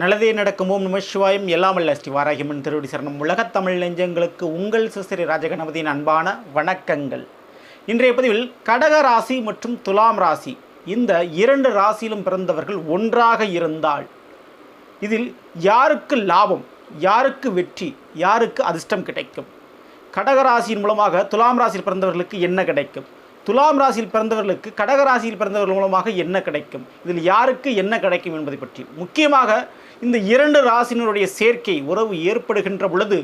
நல்லதே நடக்கும். ஓம் நம சிவாயம். எல்லாம் அல்ல ஸ்ரீ வாராகிமன் திருவடி சரணம். உலகத்தமிழ் நெஞ்சங்களுக்கு உங்கள் சிஸ்திரி ராஜகணபதியின் அன்பான வணக்கங்கள். இன்றைய பதிவில் கடக ராசி மற்றும் துலாம் ராசி. இந்த இரண்டு ராசியிலும் பிறந்தவர்கள் ஒன்றாக இருந்தால் இதில் யாருக்கு லாபம் யாருக்கு வெற்றி யாருக்கு அதிர்ஷ்டம் கிடைக்கும்? கடகராசியின் மூலமாக துலாம் ராசியில் பிறந்தவர்களுக்கு என்ன கிடைக்கும்? துலாம் ராசியில் பிறந்தவர்களுக்கு கடகராசியில் பிறந்தவர்கள் மூலமாக என்ன கிடைக்கும்? இதில் யாருக்கு என்ன கிடைக்கும் என்பதை பற்றி. முக்கியமாக இந்த இரண்டு ராசினருடைய சேர்க்கை உறவு ஏற்படுகின்ற பொழுது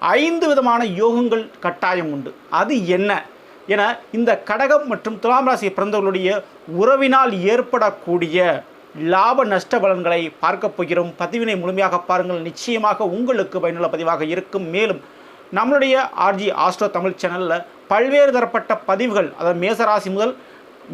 ஐந்து விதமான யோகங்கள் கட்டாயம் உண்டு. அது என்ன? என இந்த கடகம் மற்றும் துலாம் ராசியை பிறந்தவர்களுடைய உறவினால் ஏற்படக்கூடிய லாப நஷ்ட பலன்களை பார்க்க போகிறோம். பதிவினை முழுமையாக பாருங்கள். நிச்சயமாக உங்களுக்கு பயனுள்ள பதிவாக இருக்கும். மேலும் நம்மளுடைய ஆர்ஜி ஆஸ்ட்ரோ தமிழ் சேனலில் பல்வேறு தரப்பட்ட பதிவுகள் அதாவது மேசராசி முதல்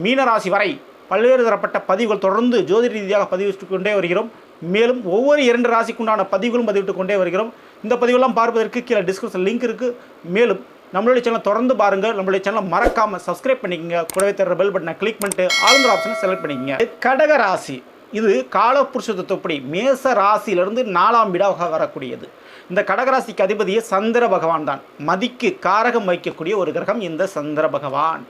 மீனராசி வரை பல்வேறு தரப்பட்ட பதிவுகள் தொடர்ந்து ஜோதி ரீதியாக பதிவிட்டு கொண்டே வருகிறோம். மேலும் ஒவ்வொரு இரண்டு ராசிக்குண்டான பதிவுகளும் பதிவிட்டு கொண்டே வருகிறோம். இந்த பதிவெல்லாம் பார்ப்பதற்கு கீழே டிஸ்கிரிப்ஷன் லிங்க் இருக்குது மேலும் நம்மளுடைய சேனல் தொடர்ந்து பாருங்கள். நம்மளுடைய சேனலை மறக்காமல் சப்ஸ்கிரைப் பண்ணிக்கங்க. கூடவே தர பெல் பட்டனை கிளிக் பண்ணிட்டு ஆளுநர் ஆப்ஷனை செலக்ட் பண்ணிக்கங்க. கடக ராசி. இது காலப்புருஷத்துவப்படி மேச ராசியிலிருந்து நாலாம் வீடாக வரக்கூடியது. இந்த கடகராசிக்கு அதிபதியே சந்திர பகவான் தான். மதிக்கு காரகம் வைக்கக்கூடிய ஒரு கிரகம் இந்த சந்திர பகவான்.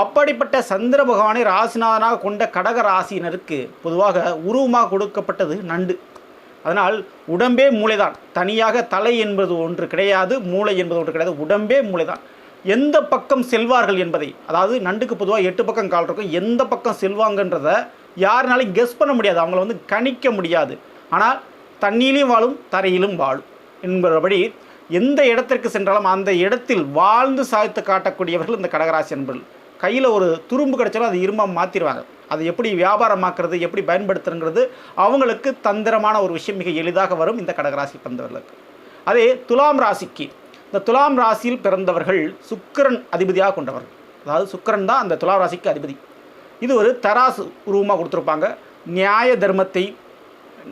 அப்படிப்பட்ட சந்திர பகவானை ராசிநாதனாக கொண்ட கடக ராசியினருக்கு பொதுவாக உருவமாக கொடுக்கப்பட்டது நண்டு. அதனால் உடம்பே மூளைதான். தனியாக தலை என்பது ஒன்று கிடையாது மூளை என்பது ஒன்று கிடையாது உடம்பே மூளைதான். எந்த பக்கம் செல்வார்கள் என்பதை அதாவது நண்டுக்கு பொதுவாக எட்டு பக்கம் கால் இருக்கும் எந்த பக்கம் செல்வாங்கன்றதை யாருனாலையும் கெஸ் பண்ண முடியாது. அவங்கள வந்து கணிக்க முடியாது. ஆனால் தண்ணியிலும் வாழும் தரையிலும் வாழும் என்பபடி எந்த இடத்திற்கு சென்றாலும் அந்த இடத்தில் வாழ்ந்து சாய்த்து காட்டக்கூடியவர்கள் இந்த கடகராசி என்பர்கள் கையில் ஒரு துரும்பு கிடைச்சாலும் அது இரும்பாக மாற்றிடுவாங்க அதை எப்படி வியாபாரமாக்குறது எப்படி பயன்படுத்துறங்கிறது அவங்களுக்கு தந்திரமான ஒரு விஷயம் மிக எளிதாக வரும் இந்த கடகராசி பிறந்தவர்களுக்கு. அதே துலாம் ராசிக்கு இந்த துலாம் ராசியில் பிறந்தவர்கள் சுக்கிரன் அதிபதியாக கொண்டவர்கள். அதாவது சுக்கிரன் தான் அந்த துலாம் ராசிக்கு அதிபதி. இது ஒரு தராசு உருவமாக கொடுத்துருப்பாங்க. நியாய தர்மத்தை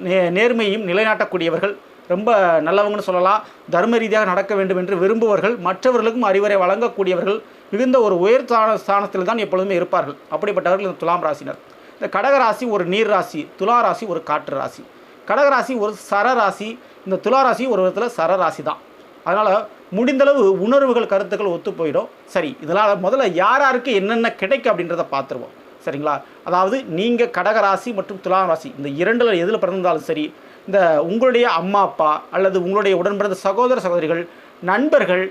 நே நேர்மையும் நிலைநாட்டக்கூடியவர்கள். ரொம்ப நல்லவங்கன்னு சொல்லலாம். தர்ம ரீதியாக நடக்க வேண்டும் என்று விரும்புவர்கள் மற்றவர்களுக்கும் அறிவுரை வழங்கக்கூடியவர்கள் மிகுந்த ஒரு உயர் ஸ்தான ஸ்தானத்தில் தான் எப்பொழுதுமே இருப்பார்கள். அப்படிப்பட்டவர்கள் இந்த துலாம் ராசினர் இந்த கடகராசி ஒரு நீர் ராசி துலா ராசி ஒரு காற்று ராசி. கடகராசி ஒரு சர ராசி இந்த துலா ராசி ஒரு விதத்தில் சர ராசி தான். அதனால் முடிந்தளவு உணர்வுகள் கருத்துக்கள் ஒத்து போயிடும். சரி இதனால் முதல்ல யார் யாருக்கு என்னென்ன கிடைக்கும் அப்படின்றத பார்த்துருவோம். சரிங்களா? அதாவது நீங்கள் கடகராசி மற்றும் துலாம் ராசி இந்த இரண்டில் எதில் பிறந்தாலும் சரி இந்த உங்களுடைய அம்மா அப்பா அல்லது உங்களுடைய உடன்பிறந்த சகோதர சகோதரிகள் நண்பர்கள்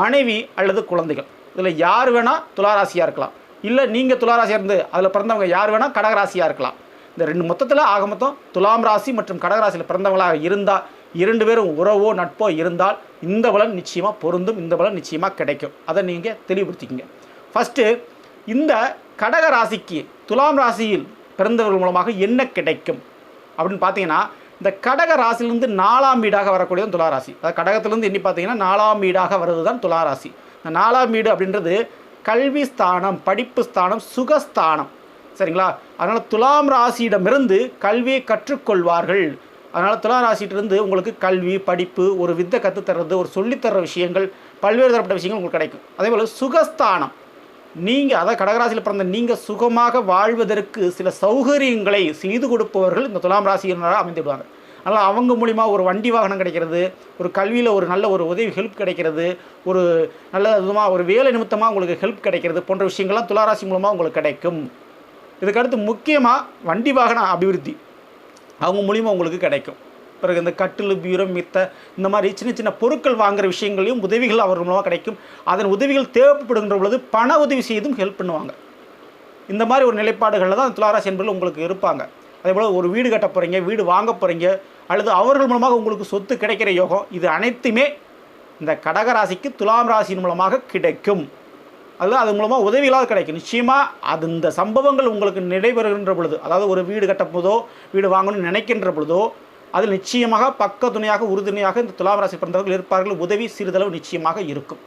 மனைவி அல்லது குழந்தைகள். இதில் யார் வேணால் துளாராசியாக இருக்கலாம். இல்லை நீங்கள் துளாராசியாக இருந்து அதில் பிறந்தவங்க யார் வேணால் கடகராசியாக இருக்கலாம். இந்த ரெண்டு மொத்தத்தில் ஆக மொத்தம் துலாம் ராசி மற்றும் கடகராசியில் பிறந்தவங்களாக இருந்தால் இரண்டு பேரும் உறவோ நட்போ இருந்தால் இந்த பலன் நிச்சயமாக பொருந்தும் இந்த பலன் நிச்சயமாக கிடைக்கும். அதை நீங்கள் தெளிவுபடுத்திக்கிங்க. ஃபஸ்ட்டு இந்த கடக ராசிக்கு துலாம் ராசியில் பிறந்தவர்கள் மூலமாக என்ன கிடைக்கும்? அப்படின்னு பார்த்தீங்கன்னா இந்த கடக ராசிலிருந்து நாலாம் வீடாக வரக்கூடியது துலாராசி அதாவது கடகத்திலிருந்து எண்ணி பார்த்தீங்கன்னா நாலாம் வீடாக வர்றது தான் துளாராசி இந்த நாலாம் வீடு அப்படின்றது கல்வி ஸ்தானம் படிப்பு ஸ்தானம் சுகஸ்தானம். சரிங்களா? அதனால் துலாம் ராசியிடமிருந்து கல்வியை கற்றுக்கொள்வார்கள். அதனால் துலா ராசியிட்டிருந்து உங்களுக்கு கல்வி படிப்பு ஒரு வித்தை கற்றுத்தர்றது ஒரு சொல்லித்தர்ற விஷயங்கள் பல்வேறு தரப்பட்ட விஷயங்கள் உங்களுக்கு கிடைக்கும். அதே போல் சுகஸ்தானம். நீங்கள் அதாவது கடகராசியில் பிறந்த நீங்கள் சுகமாக வாழ்வதற்கு சில சௌகரியங்களை செய்து கொடுப்பவர்கள் இந்த துலாம் ராசியினராக அமைந்துவிடுவாங்க. அதனால் அவங்க மூலிமா ஒரு வண்டி வாகனம் கிடைக்கிறது ஒரு கல்வியில் ஒரு நல்ல ஒரு உதவி ஹெல்ப் கிடைக்கிறது ஒரு நல்ல விதமாக ஒரு வேலை நிமித்தமாக உங்களுக்கு ஹெல்ப் கிடைக்கிறது போன்ற விஷயங்கள்லாம் துளாராசி மூலமாக உங்களுக்கு கிடைக்கும். இதுக்கடுத்து முக்கியமாக வண்டி வாகன அபிவிருத்தி அவங்க மூலிமா உங்களுக்கு கிடைக்கும். பிறகு இந்த கட்டில் பீரம் மித்த இந்த மாதிரி சின்ன சின்ன பொருட்கள் வாங்குற விஷயங்களையும் உதவிகள் அவர் மூலமாக கிடைக்கும். அதன் உதவிகள் தேவைப்படுகின்ற பொழுது பண உதவி செய்தும் ஹெல்ப் பண்ணுவாங்க. இந்த மாதிரி ஒரு நிலைப்பாடுகளில் தான் துளாராசி என்பதில் உங்களுக்கு இருப்பாங்க. அதே போல் ஒரு வீடு கட்ட போகிறீங்க வீடு வாங்க போகிறீங்க அல்லது அவர்கள் மூலமாக உங்களுக்கு சொத்து கிடைக்கிற யோகம் இது அனைத்துமே இந்த கடகராசிக்கு துலாம் ராசியின் மூலமாக கிடைக்கும். அது அது மூலமாக உதவிகளாக கிடைக்கும். நிச்சயமாக அது இந்த சம்பவங்கள் உங்களுக்கு நடைபெறுகின்ற பொழுது அதாவது ஒரு வீடு கட்டும் போதோ வீடு வாங்கணும்னு நினைக்கின்ற பொழுதோ அதில் நிச்சயமாக பக்க துணையாக உறுதுணையாக இந்த துலாம் ராசி பிறந்தவர்கள் இருப்பார்கள். உதவி சிறிதளவு நிச்சயமாக இருக்கும்.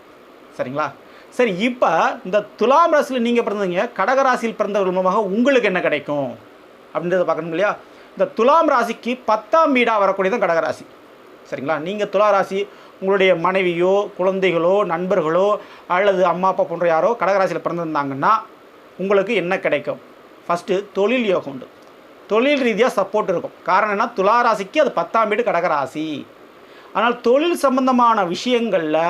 சரிங்களா? சரி இப்போ இந்த துலாம் ராசியில் நீங்கள் பிறந்தவங்க கடகராசியில் பிறந்தவர்கள் மூலமாக உங்களுக்கு என்ன கிடைக்கும்? அப்படின்றத பார்க்கணும் இல்லையா? இந்த துலாம் ராசிக்கு பத்தாம் வீடாக வரக்கூடியதான் கடகராசி சரிங்களா? நீங்கள் துலா ராசி உங்களுடைய மனைவியோ குழந்தைகளோ நண்பர்களோ அல்லது அம்மா அப்பா போன்ற யாரோ கடகராசியில் பிறந்திருந்தாங்கன்னா உங்களுக்கு என்ன கிடைக்கும்? ஃபஸ்ட்டு தொழில் யோகம் உண்டு. தொழில் ரீதியாக சப்போர்ட் இருக்கும். காரணம் என்ன? துலா ராசிக்கு அது பத்தாம் வீடு கடகராசி. ஆனால் தொழில் சம்பந்தமான விஷயங்களில்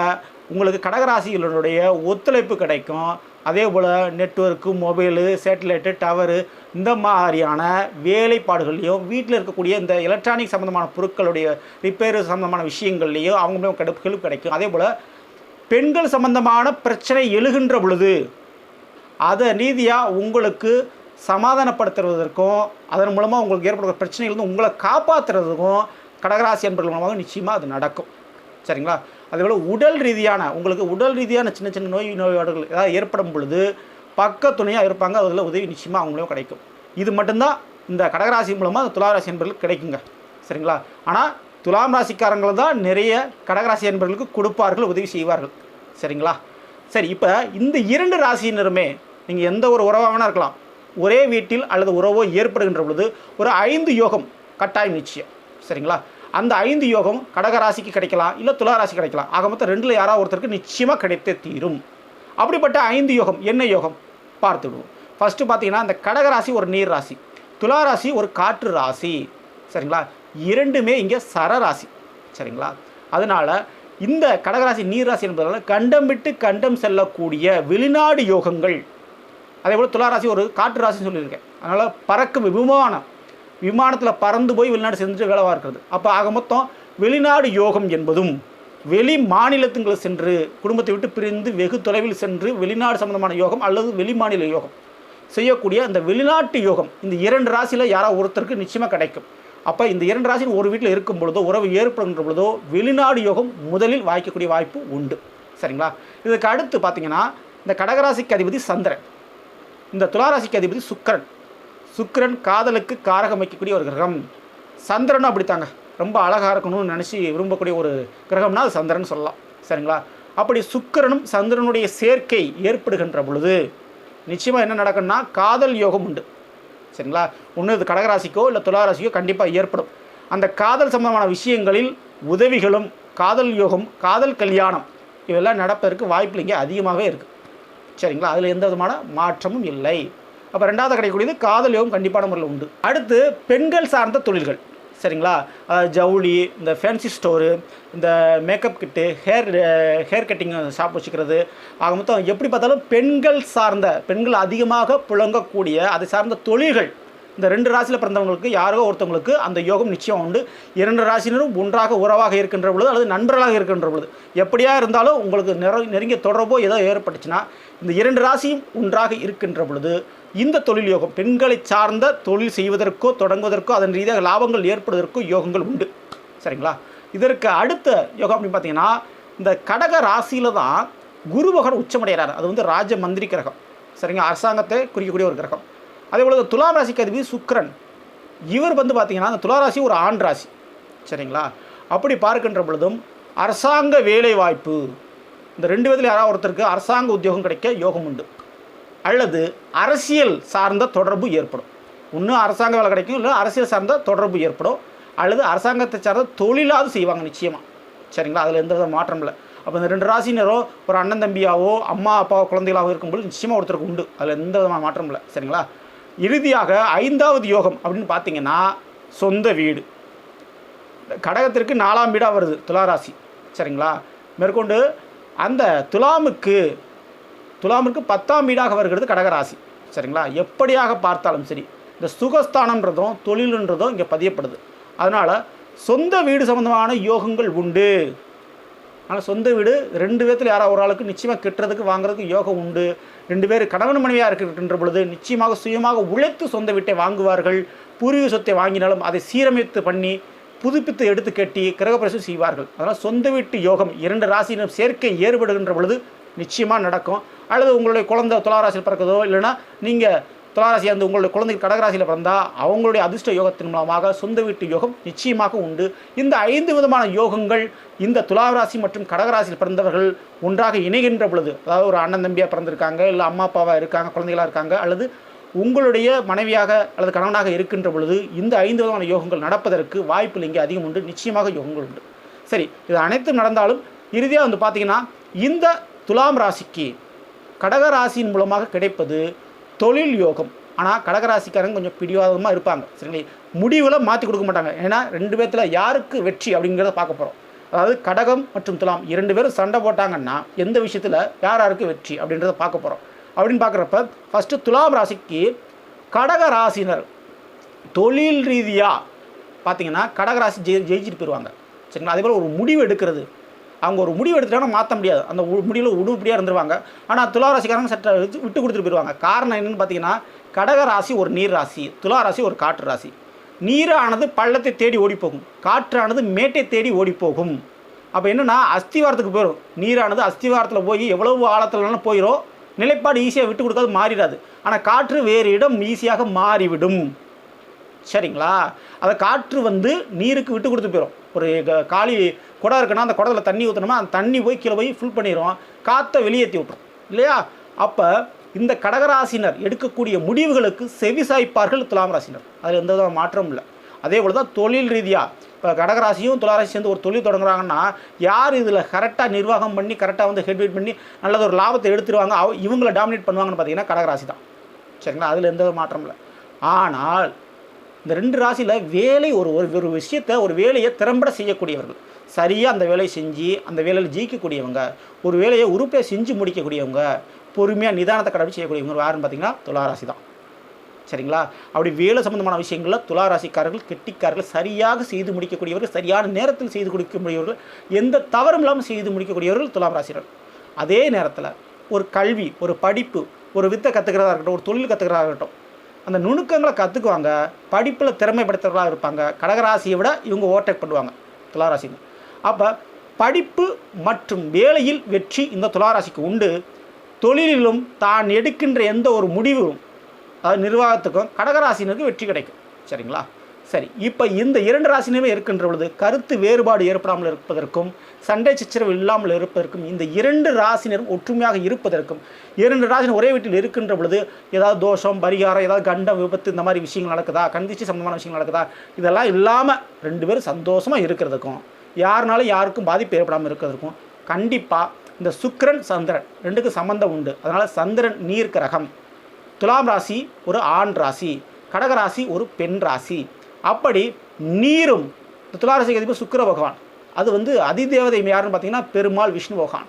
உங்களுக்கு கடகராசிகளுடைய ஒத்துழைப்பு கிடைக்கும். அதே போல் நெட்ஒர்க்கு மொபைலு சேட்டலைட்டு டவரு இந்த மாதிரியான வேலைப்பாடுகள்லையும் வீட்டில் இருக்கக்கூடிய இந்த எலக்ட்ரானிக் சம்மந்தமான பொருட்களுடைய ரிப்பேர் சம்மந்தமான விஷயங்கள்லையும் அவங்க ஹெல்ப் கிடைக்கும். அதே போல் பெண்கள் சம்பந்தமான பிரச்சனை எழுகின்ற பொழுது அதை ரீதியாக உங்களுக்கு சமாதானப்படுத்துவதற்கும் அதன் மூலமாக உங்களுக்கு ஏற்படுற பிரச்சனையிலிருந்து உங்களை காப்பாற்றுறதுக்கும் கடகராசி என்பர்கள் மூலமாக நிச்சயமாக அது நடக்கும். சரிங்களா? அதேபோல் உடல் ரீதியான உங்களுக்கு உடல் ரீதியான சின்ன சின்ன நோய் நோயாளர்கள் ஏதாவது ஏற்படும் பொழுது பக்க துணையாக இருப்பாங்க அதில் உதவி நிச்சயமாக அவங்களும் கிடைக்கும். இது மட்டும்தான் இந்த கடகராசி மூலமாக அந்த துளாராசி என்பர்களுக்கு கிடைக்குங்க. சரிங்களா? ஆனால் துலாம் ராசிக்காரங்களை தான் நிறைய கடகராசி என்பவர்களுக்கு கொடுப்பார்கள் உதவி செய்வார்கள். சரிங்களா? சரி இப்போ இந்த இரண்டு ராசியினருமே நீங்கள் எந்த ஒரு உறவாக வேணா இருக்கலாம். ஒரே வீட்டில் அல்லது உறவோ ஏற்படுகின்ற பொழுது ஒரு ஐந்து யோகம் கட்டாயம் நிச்சயம். சரிங்களா? அந்த ஐந்து யோகம் கடகராசிக்கு கிடைக்கலாம் இல்லை துளாராசி கிடைக்கலாம். ஆக மொத்தம் ரெண்டில் யாராவது ஒருத்தருக்கு நிச்சயமாக கிடைத்தே தீரும். அப்படிப்பட்ட ஐந்து யோகம் என்ன யோகம்? பார்த்துடுவோம். ஃபஸ்ட்டு பார்த்தீங்கன்னா அந்த கடகராசி ஒரு நீர் ராசி. துளாராசி ஒரு காற்று ராசி. சரிங்களா? இரண்டுமே இங்கே சரராசி சரிங்களா? அதனால் இந்த கடகராசி நீர் ராசி என்பதால் கண்டம் விட்டு கண்டம் செல்லக்கூடிய வெளிநாடு யோகங்கள் அதே போல் துளாராசி ஒரு காற்று ராசின்னு சொல்லியிருக்கேன். அதனால் பறக்கும் விமானம் விமானத்தில் பறந்து போய் வெளிநாடு சென்று வேலைவாக இருக்கிறது அப்போ ஆக மொத்தம் வெளிநாடு யோகம் என்பதும் வெளி மாநிலத்துங்களை சென்று குடும்பத்தை விட்டு பிரிந்து வெகு தொலைவில் சென்று வெளிநாடு சம்பந்தமான யோகம் அல்லது வெளி மாநில யோகம் செய்யக்கூடிய அந்த வெளிநாட்டு யோகம் இந்த இரண்டு ராசியில் யாராவது ஒருத்தருக்கு நிச்சயமாக கிடைக்கும். அப்போ இந்த இரண்டு ராசியில் ஒரு வீட்டில் இருக்கும் பொழுதோ உறவு ஏற்படுகின்ற பொழுதோ வெளிநாடு யோகம் முதலில் வாய்க்கக்கூடிய வாய்ப்பு உண்டு. சரிங்களா? இதுக்கு அடுத்து பார்த்திங்கன்னா இந்த கடகராசிக்கு அதிபதி சந்திரன். இந்த துளாராசிக்கு அதிபதி சுக்கிரன். சுக்கிரன் காதலுக்கு காரகம் வைக்கக்கூடிய ஒரு கிரகம். சந்திரனும் அப்படித்தாங்க. ரொம்ப அழகாக இருக்கணும்னு நினச்சி விரும்பக்கூடிய ஒரு கிரகம்னா அது சந்திரன் சொல்லலாம். சரிங்களா? அப்படி சுக்கிரனும் சந்திரனுடைய சேர்க்கை ஏற்படுகின்ற பொழுது நிச்சயமாக என்ன நடக்கும்னா காதல் யோகம் உண்டு. சரிங்களா? ஒன்று இது கடகராசிக்கோ இல்லை துளாராசிக்கோ கண்டிப்பாக ஏற்படும். அந்த காதல் சம்பந்தமான விஷயங்களில் உதவிகளும் காதல் யோகம் காதல் கல்யாணம் இதெல்லாம் நடப்பதற்கு வாய்ப்பு இங்கே அதிகமாகவே இருக்குது சரிங்களா? அதில் எந்த விதமான மாற்றமும் இல்லை. அப்போ ரெண்டாவது கிடைக்கக்கூடியது காதல் யோகம் கண்டிப்பான முறையில் உண்டு. அடுத்து பெண்கள் சார்ந்த தொழில்கள். சரிங்களா? ஜவுளி இந்த ஃபேன்சி ஸ்டோரு இந்த makeup kit hair hair cutting shop வச்சுக்கிறது. ஆக மொத்தம் எப்படி பார்த்தாலும் பெண்கள் சார்ந்த பெண்கள் அதிகமாக புழங்கக்கூடிய அதை சார்ந்த தொழில்கள் இந்த ரெண்டு ராசியில் பிறந்தவங்களுக்கு யாரோ ஒருத்தவங்களுக்கு அந்த யோகம் நிச்சயம் உண்டு. இரண்டு ராசினரும் ஒன்றாக உறவாக இருக்கின்ற பொழுது அல்லது நண்பர்களாக இருக்கின்ற பொழுது. எப்படியா இருந்தாலும் உங்களுக்கு நிற நெருங்கிய தொடர்போ ஏதோ ஏற்பட்டுச்சுன்னா இந்த இரண்டு ராசியும் ஒன்றாக இருக்கின்ற பொழுது இந்த தொழில் யோகம் பெண்களை சார்ந்த தொழில் செய்வதற்கோ தொடங்குவதற்கோ அதன் ரீதியாக லாபங்கள் ஏற்படுவதற்கோ யோகங்கள் உண்டு. சரிங்களா? இதற்கு அடுத்த யோகம் அப்படின்னு பார்த்தீங்கன்னா இந்த கடக ராசியில் தான் குரு பகவான் உச்சமடைகிறார் அது வந்து ராஜ மந்திரி கிரகம். சரிங்க அரசாங்கத்தை குறிக்கக்கூடிய ஒரு கிரகம். அதே போல் துலாம் ராசிக்கு அதிபதி சுக்கிரன். இவர் வந்து பார்த்தீங்கன்னா அந்த துலா ராசி ஒரு ஆண் ராசி. சரிங்களா? அப்படி பார்க்கின்ற பொழுதும் அரசாங்க வேலை வாய்ப்பு இந்த ரெண்டு விதத்தில் யாராவது ஒருத்தருக்கு அரசாங்க உத்தியோகம் கிடைக்க யோகம் உண்டு. அல்லது அரசியல் சார்ந்த தொடர்பு ஏற்படும். ஒன்றும் அரசாங்க வேலை கிடைக்கும் இல்லை அரசியல் சார்ந்த தொடர்பு ஏற்படும். அல்லது அரசாங்கத்தை சார்ந்த தொழிலாவது செய்வாங்க நிச்சயமாக சரிங்களா? அதில் எந்த வித மாற்றம் இல்லை. அப்போ இந்த ரெண்டு ராசினரோ ஒரு அண்ணன் தம்பியாவோ அம்மா அப்பாவோ குழந்தைகளாகவோ இருக்கும்போது நிச்சயமாக ஒருத்தருக்கு உண்டு. அதில் எந்த விதமான மாற்றம் இல்லை. சரிங்களா? இறுதியாக ஐந்தாவது யோகம் அப்படின்னு பார்த்தீங்கன்னா சொந்த வீடு. கடகத்திற்கு நாலாம் வீடாக வருது துளாராசி. சரிங்களா? மேற்கொண்டு அந்த துலாமுக்கு துலாமுக்கு பத்தாம் வீடாக வருகிறது கடகராசி. சரிங்களா? எப்படியாக பார்த்தாலும் சரி இந்த சுகஸ்தானன்றதும் தொழிலுன்றதும் இங்கே பதியப்படுது. அதனால் சொந்த வீடு சம்பந்தமான யோகங்கள் உண்டு. ஆனால் சொந்த வீடு ரெண்டு பேர்த்தில் யாராவது ஒரு ஆளுக்கு நிச்சயமாக கெட்டுறதுக்கு வாங்குறதுக்கு யோகம் உண்டு. ரெண்டு பேர் கணவன் மனைவியாக இருக்கின்ற பொழுது நிச்சயமாக சுயமாக உழைத்து சொந்த வீட்டை வாங்குவார்கள். பூர்வீக சொத்தை வாங்கினாலும் அதை சீரமைத்து பண்ணி புதுப்பித்து எடுத்து கட்டி கிரகப்பிரசம் செய்வார்கள். அதனால் சொந்த வீட்டு யோகம் இரண்டு ராசியினும் சேர்க்கை ஏற்படுகின்ற பொழுது நிச்சயமாக நடக்கும். அல்லது உங்களுடைய குழந்தை துளாராசியில் பிறக்குதோ இல்லைன்னா நீங்கள் துளாராசி அந்த உங்களுடைய குழந்தைகள் கடகராசியில் பிறந்தால் அவங்களுடைய அதிர்ஷ்ட யோகத்தின் மூலமாக சொந்த வீட்டு யோகம் நிச்சயமாக உண்டு. இந்த ஐந்து விதமான யோகங்கள் இந்த துளாராசி மற்றும் கடகராசியில் பிறந்தவர்கள் ஒன்றாக இணைகின்ற பொழுது அதாவது ஒரு அண்ணன் தம்பியாக பிறந்திருக்காங்க இல்லை அம்மா அப்பாவாக இருக்காங்க குழந்தைகளாக இருக்காங்க அல்லது உங்களுடைய மனைவியாக அல்லது கணவனாக இருக்கின்ற பொழுது இந்த ஐந்து விதமான யோகங்கள் நடப்பதற்கு வாய்ப்புகள் இங்கே அதிகம் உண்டு. நிச்சயமாக யோகங்கள் உண்டு. சரி இது அனைத்தும் நடந்தாலும் இறுதியாக வந்து பார்த்தீங்கன்னா இந்த துலாம் ராசிக்கு கடக ராசியின் மூலமாக கிடைப்பது தொழில் யோகம் ஆனால் கடகராசிக்காரங்க கொஞ்சம் பிடிவாதமாக இருப்பாங்க. சரிங்களா? முடிவில் மாற்றி கொடுக்க மாட்டாங்க. ஏன்னா ரெண்டு பேர்த்தில் யாருக்கு வெற்றி அப்படிங்கிறத பார்க்க போகிறோம் அதாவது கடகம் மற்றும் துலாம் இரண்டு பேரும் சண்டை போட்டாங்கன்னா எந்த விஷயத்தில் யார் யாருக்கு வெற்றி அப்படின்றத பார்க்க போகிறோம் அப்படின்னு பார்க்குறப்ப ஃபஸ்ட்டு துலாம் ராசிக்கு கடக ராசினர் தொழில் ரீதியாக பார்த்தீங்கன்னா கடகராசி ஜெயி ஜெயிச்சுட்டு போயிடுவாங்க சரிங்களா? அதே போல் ஒரு முடிவு எடுக்கிறது. அவங்க ஒரு முடிவு எடுத்துட்டாங்கன்னா மாற்ற முடியாது. அந்த முடிவில் உடுப்படியாக இருந்துருவாங்க. ஆனால் துளாராசிக்காரங்க சற்று விட்டு கொடுத்துட்டு போயிடுவாங்க காரணம் என்னென்னு பார்த்தீங்கன்னா கடக ராசி ஒரு நீர் ராசி துளாராசி ஒரு காற்று ராசி. நீரானது பள்ளத்தை தேடி ஓடிப்போகும். காற்றானது மேட்டை தேடி ஓடிப்போகும். அப்போ என்னென்னா அஸ்திவாரத்துக்கு போயிடும் நீரானது அஸ்திவாரத்தில் போய் எவ்வளவு ஆழத்துலனாலும் போயிடும் நிலைப்பாடு ஈஸியாக விட்டு கொடுக்காது மாறிடாது. ஆனால் காற்று வேறு இடம் ஈஸியாக மாறிவிடும். சரிங்களா? அதை காற்று வந்து நீருக்கு விட்டு கொடுத்து போயிடும் ஒரு க- காலி குடம் இருக்குன்னா அந்த குடத்தில் தண்ணி ஊற்றினோமா அந்த தண்ணி போய் கீழே போய் ஃபில் பண்ணிடும் காற்றை வெளியேற்றி விட்டுரும். இல்லையா? அப்போ இந்த கடகராசினர் எடுக்கக்கூடிய முடிவுகளுக்கு செவி சாய்ப்பார்கள் துலாம் ராசினர். அதில் எந்த விதமான மாற்றமும் இல்லை. அதே போல் தான் தொழில் ரீதியாக இப்போ கடகராசியும் துளாராசி சேர்ந்து ஒரு தொழில் தொடங்குறாங்கன்னா யார் இதில் கரெக்டாக நிர்வாகம் பண்ணி கரெக்டாக வந்து ஹெட்வெயிட் பண்ணி நல்லது ஒரு லாபத்தை எடுத்துருவாங்க அவ இவங்களை டாமினேட் பண்ணுவாங்கன்னு பார்த்தீங்கன்னா கடகராசி தான் சரிங்களா? அதில் எந்த மாற்றமும் இல்லை. ஆனால் இந்த ரெண்டு ராசியில் வேலை ஒரு ஒரு ஒரு விஷயத்தை ஒரு வேலையை திறம்பட செய்யக்கூடியவர்கள். சரியாக அந்த வேலையை செஞ்சு அந்த வேலையில் ஜெயிக்கக்கூடியவங்க ஒரு வேலையை உறுப்பை செஞ்சு முடிக்கக்கூடியவங்க பொறுமையாக நிதானத்தை கடவுள் செய்யக்கூடியவங்க யாருன்னு பார்த்தீங்கன்னா துளாராசி தான் சரிங்களா? அப்படி வேலை சம்பந்தமான விஷயங்களில் துளாராசிக்காரர்கள் கெட்டிக்காரர்கள் சரியாக செய்து முடிக்கக்கூடியவர்கள் சரியான நேரத்தில் செய்து கொடுக்கக்கூடியவர்கள் எந்த தவறும் இல்லாமல் செய்து முடிக்கக்கூடியவர்கள் துலாம் ராசிகள் அதே நேரத்தில் ஒரு கல்வி ஒரு படிப்பு ஒரு வித்தை கற்றுக்கிறதா இருக்கட்டும் ஒரு தொழில் கற்றுக்கிறதா இருக்கட்டும் அந்த நுணுக்கங்களை கற்றுக்குவாங்க படிப்பில் திறமைப்படுத்துகிறவர்களாக இருப்பாங்க. கடகராசியை விட இவங்க ஓவர்டேக் பண்ணுவாங்க துளாராசிங்க அப்போ படிப்பு மற்றும் வேலையில் வெற்றி இந்த துளாராசிக்கு உண்டு. தொழிலிலும் தான் எடுக்கின்ற எந்த ஒரு முடிவும் அதாவது நிர்வாகத்துக்கும் கடகராசினருக்கு வெற்றி கிடைக்கும். சரிங்களா? சரி இப்போ இந்த இரண்டு ராசினருமே இருக்கின்ற பொழுது கருத்து வேறுபாடு ஏற்படாமல் இருப்பதற்கும் சண்டை சச்சரவு இல்லாமல் இருப்பதற்கும் இந்த இரண்டு ராசினரும் ஒற்றுமையாக இருப்பதற்கும் இரண்டு ராசினர் ஒரே வீட்டில் இருக்கின்ற பொழுது ஏதாவது தோஷம் பரிகாரம் ஏதாவது கண்டம் விபத்து இந்த மாதிரி விஷயங்கள் நடக்குதா கண்திஷ்டி சம்பந்தமான விஷயங்கள் நடக்குதா இதெல்லாம் இல்லாமல் ரெண்டு பேரும் சந்தோஷமாக இருக்கிறதுக்கும் யாருனாலும் யாருக்கும் பாதிப்பு ஏற்படாமல் இருக்கிறதுக்கும் கண்டிப்பாக இந்த சுக்கரன் சந்திரன் ரெண்டுக்கும் சம்பந்தம் உண்டு. அதனால் சந்திரன் நீர் கிரகம் துலாம் ராசி ஒரு ஆண் ராசி கடகராசி ஒரு பெண் ராசி. அப்படி நீரும் இந்த அதிபர் சுக்கர பகவான். அது வந்து அதிதேவதை யாருன்னு பார்த்தீங்கன்னா பெருமாள் விஷ்ணு பகவான்.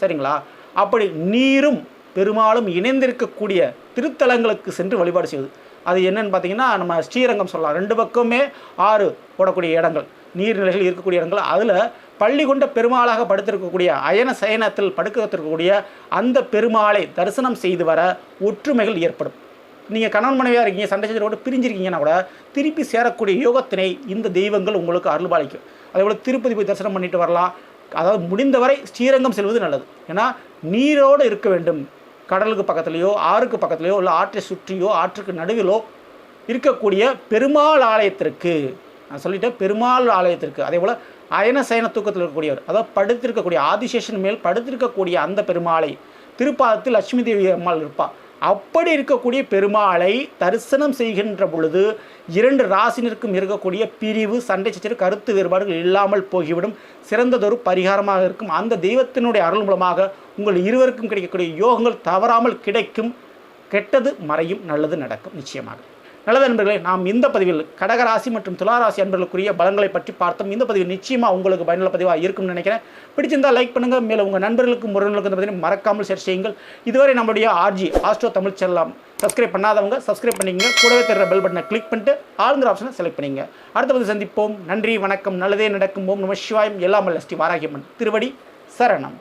சரிங்களா? அப்படி நீரும் பெருமாளும் இணைந்திருக்கக்கூடிய திருத்தலங்களுக்கு சென்று வழிபாடு செய்வது. அது என்னன்னு பார்த்தீங்கன்னா நம்ம ஸ்ரீரங்கம் சொல்லலாம். ரெண்டு பக்கமே ஆறு போடக்கூடிய இடங்கள். நீர்நிலைகள் இருக்கக்கூடிய இடங்கள். அதில் பள்ளி கொண்ட பெருமாளாக படுத்திருக்கக்கூடிய அயன சயனத்தில் படுக்கத்திருக்கக்கூடிய அந்த பெருமாளை தரிசனம் செய்து வர ஒற்றுமைகள் ஏற்படும். நீங்கள் கணவன் மனைவியாக இருக்கீங்க சண்டை சச்சரவோடு பிரிஞ்சிருக்கீங்கன்னா கூட திருப்பி சேரக்கூடிய யோகத்தினை இந்த தெய்வங்கள் உங்களுக்கு அருள்பாலிக்கும். அதே போல் திருப்பதி போய் தரிசனம் பண்ணிட்டு வரலாம். அதாவது முடிந்தவரை ஸ்ரீரங்கம் செல்வது நல்லது. ஏன்னா நீரோடு இருக்க வேண்டும். கடலுக்கு பக்கத்துலேயோ ஆறுக்கு பக்கத்துலேயோ இல்லை ஆற்றை சுற்றியோ ஆற்றுக்கு நடுவிலோ இருக்கக்கூடிய பெருமாள் ஆலயத்திற்கு நான் சொல்லிட்டேன் பெருமாள் ஆலயத்திற்கு அதே போல் அயன சயன தூக்கத்தில் இருக்கக்கூடியவர் அதாவது படுத்திருக்கக்கூடிய ஆதிசேஷன் மேல் படுத்திருக்கக்கூடிய அந்த பெருமாளை திருப்பாதத்தில் லட்சுமி தேவி அம்மாள் இருப்பாள் அப்படி இருக்கக்கூடிய பெருமாளை தரிசனம் செய்கின்ற பொழுது இரண்டு ராசினருக்கும் இருக்கக்கூடிய பிரிவு சண்டை சச்சரவு கருத்து வேறுபாடுகள் இல்லாமல் போகிவிடும். சிறந்ததொரு பரிகாரமாக இருக்கும். அந்த தெய்வத்தினுடைய அருள் மூலமாக உங்கள் இருவருக்கும் கிடைக்கக்கூடிய யோகங்கள் தவறாமல் கிடைக்கும். கெட்டது மறையும் நல்லது நடக்கும். நிச்சயமாக. நல்லது நண்பர்களே நாம் இந்த பதிவில் கடகராசி மற்றும் துளாராசி அன்பர்களுக்குரிய பலங்களை பற்றி பார்த்தோம். இந்த பதிவு நிச்சயமாக உங்களுக்கு பயனுள்ள பதிவாக இருக்கும்னு நினைக்கிறேன். பிடிச்சிருந்தால் லைக் பண்ணுங்கள் மேலும் உங்கள் நண்பர்களுக்கும் முருகனுக்கு இந்த மறக்காமல் ஷேர் செய்யுங்கள். இதுவரை நம்முடைய ஆர்ஜி ஆஸ்ட்ரோ தமிழ் செல்லாம் சப்ஸ்கிரைப் பண்ணாதவங்க சப்ஸ்கிரைப் பண்ணிக்கங்க. கூடவே தெரிகிற பெல் பட்டனை கிளிக் பண்ணிட்டு ஆளுங்கிற ஆப்ஷனை செலக்ட் பண்ணிங்க அடுத்த பதிவு சந்திப்போம். நன்றி வணக்கம். நல்லதே நடக்கும். ஓம் நம சிவாயம். எல்லாம் ஸ்ரீ வாராகியம்மன் திருவடி சரணம்.